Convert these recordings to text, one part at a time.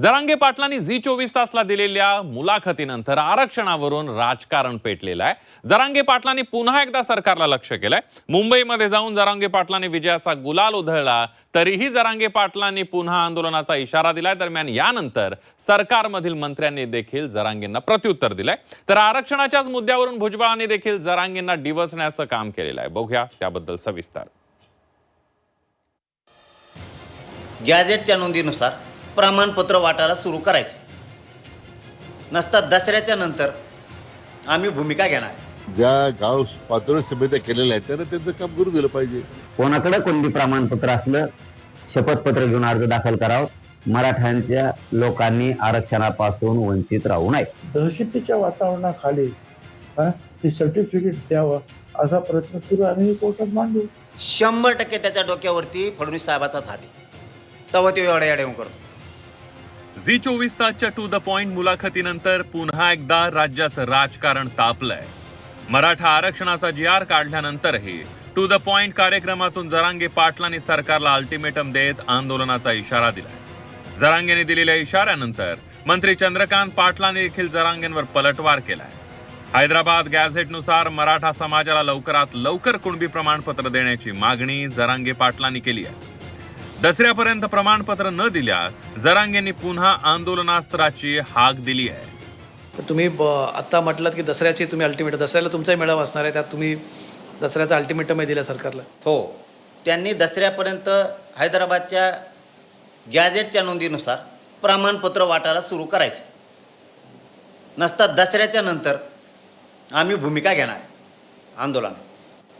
जरांगे पाटलांनी झी चोवीस तासला दिलेल्या मुलाखतीनंतर आरक्षणावरून राजकारण पेटलेलं आहे. जरांगे पाटलांनी पुन्हा एकदा सरकारला लक्ष केलंय. मुंबईमध्ये जाऊन जरांगे पाटलांनी विजयाचा गुलाल उधळला तरीही जरांगे पाटलांनी पुन्हा आंदोलनाचा इशारा दिलाय. दरम्यान यानंतर सरकारमधील मंत्र्यांनी देखील जरांगेंना प्रत्युत्तर दिलंय. तर आरक्षणाच्याच मुद्द्यावरून भुजबळांनी देखील जरांगेंना डिवचण्याचं काम केलेलं आहे. बघूया त्याबद्दल सविस्तर. गॅझेटच्या नोंदीनुसार प्रमाणपत्र वाटायला सुरू करायचे. नसता दसऱ्याच्या नंतर आम्ही भूमिका घेणार. ज्या गाव पातळी समित्या केलेल्या आहेत त्यांना त्यांचं काम करू दिलं पाहिजे. कोणाकडे कोणती प्रमाणपत्र असलं शपथपत्र घेऊन अर्ज दाखल करावं. मराठ्यांच्या लोकांनी आरक्षणापासून वंचित राहू नये. दहशतीच्या वातावरणाखाली हा, हे सर्टिफिकेट द्यावं असा प्रयत्न सुरू आम्ही कोर्टात मांडू. शंभर टक्के त्याच्या डोक्यावरती फडणवीस साहेबाचाच हात आहे. तेव्हा तो एवढ्या एवढ्या करतो. झी चोवीस तासच्या टू द पॉइंट मुलाखतीनंतर पुन्हा एकदा राज्याचं राजकारण तापलंय. मराठा आरक्षणाचा जी आर काढल्यानंतरही टू द पॉइंट कार्यक्रमातून जरांगे पाटलांनी सरकारला अल्टिमेटम देत आंदोलनाचा इशारा दिलाय. जरांगेने दिलेल्या इशाऱ्यानंतर मंत्री चंद्रकांत पाटलांनी देखील जरांगेंवर पलटवार केलाय. हैदराबाद गॅझेटनुसार मराठा समाजाला लवकरात लवकर कुणबी प्रमाणपत्र देण्याची मागणी जरांगे पाटलांनी केली आहे. दसऱ्यापर्यंत प्रमाणपत्र न दिल्यास जरांगेंनी पुन्हा आंदोलनास्त्राची हाक दिली आहे. तर तुम्ही ब आत्ता म्हटलात की दसऱ्याची तुम्ही अल्टिमेटम दसऱ्याला तुमचाही मेळावा असणार आहे त्यात तुम्ही दसऱ्याचा अल्टिमेटमही दिला सरकारला. हो. त्यांनी दसऱ्यापर्यंत हैदराबादच्या गॅझेटच्या नोंदीनुसार प्रमाणपत्र वाटायला सुरू करायचे. नसता दसऱ्याच्या नंतर आम्ही भूमिका घेणार आंदोलनाची.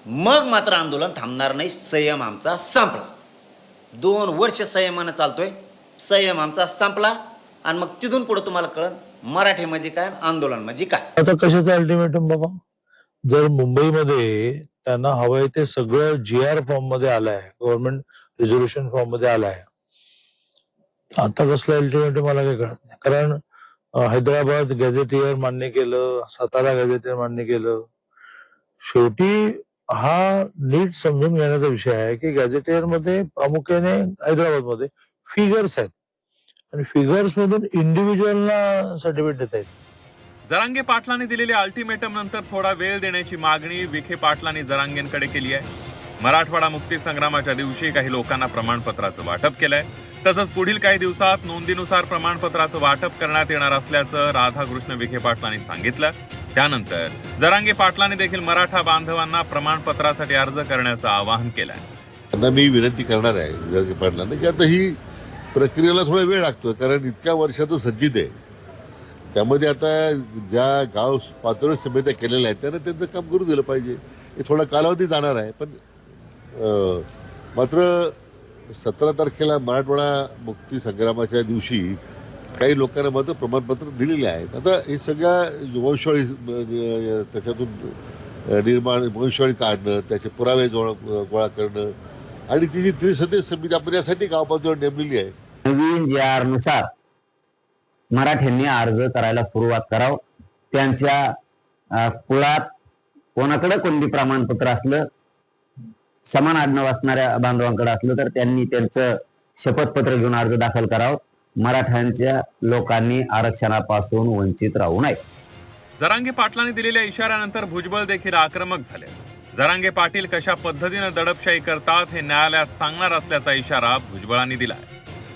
मग मात्र आंदोलन थांबणार नाही संयम आमचा संपला. दोन वर्ष संयमानं चालतोय. संयम आमचा संपला आणि मग तिथून पुढे तुम्हाला कळन मराठी म्हणजे काय आंदोलन म्हणजे काय. आता कशाचं अल्टिमेटम बाबा? जर मुंबईमध्ये त्यांना हवंय ते सगळं जी आर फॉर्ममध्ये आलंय गव्हर्नमेंट रिझोल्युशन फॉर्ममध्ये आलाय. आता कसलं अल्टिमेटम मला काही कळत नाही. कारण हैदराबाद गॅझेटियर मान्य केलं सातारा गॅझेटियर मान्य केलं. शेवटी हा नीट समजून घेण्याचा विषय आहे की गॅझेटियरमध्ये प्रामुख्याने हैदराबादमध्ये फिगर्स आहेत. आणि फिगर्स मधून इंडिव्हिज्युअलना सर्टिफिकेट देता येईल. जरांगे पाटलांनी दिलेल्या अल्टिमेटम नंतर थोडा वेळ देण्याची मागणी विखे पाटलांनी जरांगेंकडे केली आहे. मराठवाडा मुक्ती संग्रामाच्या दिवशी काही लोकांना प्रमाणपत्राचं वाटप केलंय. तसंच पुढील काही दिवसात नोंदीनुसार प्रमाणपत्राचं वाटप करण्यात येणार असल्याचं राधाकृष्ण विखे पाटलांनी सांगितलं. त्यानंतर जरांगे पाटलांनी देखील मराठा बांधवांना प्रमाणपत्रासाठी अर्ज करण्याचं आवाहन केलंय. त्यांना मी विनंती करणार आहे जरांगे पाटलांना की आता ही प्रक्रियेला थोडा वेळ लागतोय कारण इतक्या वर्षाचं सज्जित आहे. त्यामध्ये आता ज्या गाव पातळी समित्या केलेल्या आहेत त्यांना त्यांचं काम करू दिलं पाहिजे. हे थोडा कालावधी जाणार आहे पण अं, मात्र सतरा तारखेला मराठवाडा मुक्ती संग्रामाच्या दिवशी काही लोकांना मात्र प्रमाणपत्र दिलेले आहेत. आता हे सगळ्या वंशवाळी त्याच्यातून निर्माण वंशवाळी काढणं त्याचे पुरावे जोड गोळा करणं आणि ती जी त्रिसदस्य समिती आपण यासाठी गावपातळीवर नेमलेली आहे. नवीन जे आरनुसार मराठ्यांनी अर्ज करायला सुरुवात करावं. त्यांच्या कुळात कोणाकडे कोणती प्रमाणपत्र असलं समान आडनाव असणाऱ्या बांधवांकडे असलं तर त्यांनी त्यांचं शपथपत्र घेऊन अर्ज दाखल करावं. मराठ्यांच्या लोकांनी आरक्षणापासून वंचित राहू नये. जरांगे पाटलांनी दिलेल्या इशाऱ्यानंतर भुजबळ देखील आक्रमक झाले. जरांगे पाटील कशा पद्धतीनं दडपशाही करतात हे न्यायालयात सांगणार असल्याचा इशारा भुजबळांनी दिलाय.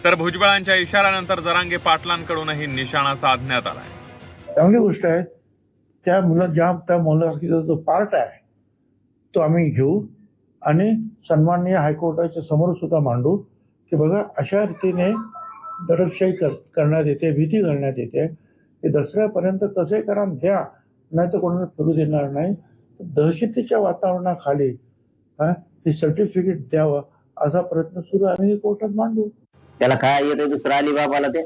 तर भुजबळांच्या इशाऱ्यानंतर जरांगे पाटलांकडूनही निशाणा साधण्यात आलाय. चांगली गोष्ट आहे. त्या मुला ज्या त्या मुलाचा जो पार्ट आहे तो आम्ही घेऊ आणि सन्माननीय हायकोर्टाच्या समोर सुद्धा मांडू की बघा अशा रीतीने दडपशाही कर करण्यात येते भीती घालण्यात येते. ते दसऱ्यापर्यंत कसे करा द्या नाही तर कोणाला फिरू देणार नाही. दहशतीच्या वातावरणाखाली हा, हे सर्टिफिकेट द्यावं असा प्रयत्न सुरू आम्ही कोर्टात मांडू. त्याला काय येतं दुसरं अलिबाबाला ते?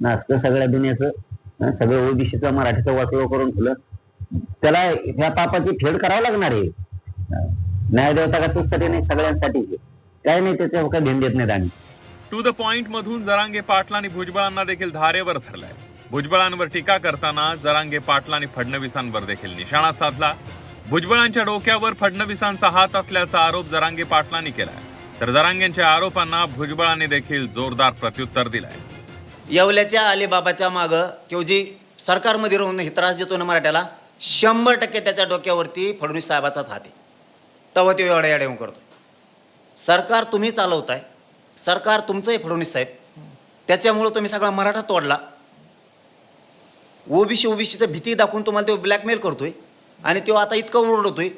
नाचतं सगळ्या दुनियाचं सगळं ओबीसीचं मराठीचं वाटोळ करून ठेवलं. त्याला ह्या पापाची फेड करावं लागणार आहे. न्यायदेवता देवता का तुझसाठी नाही सगळ्यांसाठी? काय नाही त्याच्या काय ध्यान देत नाहीत आम्ही. टू द पॉइंट मधून जरांगे पाटलांनी भुजबळांना देखील धारेवर धरलंय. भुजबळांवर टीका करताना जरांगे पाटलांनी फडणवीसांवर देखील निशाणा साधला. भुजबळांच्या डोक्यावर फडणवीसांचा हात असल्याचा आरोप जरांगे पाटलांनी केलाय. तर जरांगेंच्या आरोपांना भुजबळांनी देखील जोरदार प्रत्युत्तर दिलंय. येवल्याच्या अलीबाबाच्या मागं केवजी सरकारमध्ये राहून हे त्रास देतो ना मराठ्याला? शंभर टक्के त्याच्या डोक्यावरती फडणवीस साहेबाचाच हात आहे. तेव्हा तो एवढ्या येऊन करतो. सरकार तुम्ही चालवताय सरकार तुमचं आहे फडणवीस साहेब. त्याच्यामुळं तुम्ही सगळा मराठा तोडला. ओबीसी ओबीसीचं भीती दाखवून तुम्हाला तो ब्लॅकमेल करतोय. आणि तो आता इतकं ओरडतोय.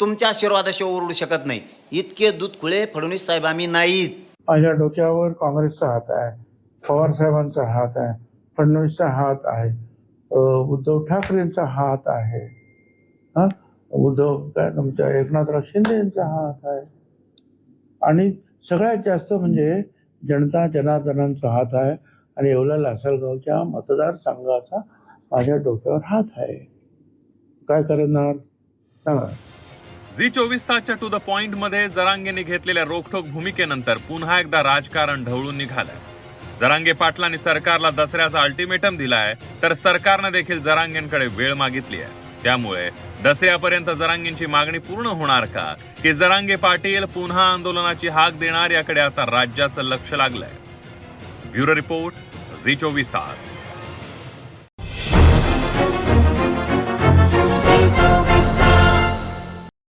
तुमच्या आशीर्वादाशिवाय ओरडू शकत नाही. इतके दूध खुळे फडणवीस साहेब आम्ही नाहीत. माझ्या डोक्यावर काँग्रेसचा हात आहे. पवार साहेबांचा हात आहे. फडणवीसचा हात आहे. उद्धव ठाकरेंचा हात आहे. हा? उद्धव काय तुमच्या एकनाथराव शिंदे यांचा हात आहे. आणि सगळ्यात जास्त म्हणजे जनता जनार्दनांचा हात आहे आणि येवला लासलगावच्या मतदारसंघाचा माझ्या डोक्यावर हात आहे. काय करणार? सांगा. झी चोवीस तासच्या टू द पॉइंटमध्ये जरांगेने घेतलेल्या रोखठोक भूमिकेनंतर पुन्हा एकदा राजकारण ढवळून निघालंय. जरांगे पाटलांनी सरकारला दसऱ्याचा अल्टिमेटम दिलाय तर सरकारनं देखील जरांगेंकडे वेळ मागितली आहे. त्यामुळे दसऱ्यापर्यंत जरांगेंची मागणी पूर्ण होणार का? की जरांगे पाटील पुन्हा आंदोलनाची हाक देणार याकडे आता राज्याचं लक्ष लागलंय. ब्युरो रिपोर्ट झी चोवीस तास.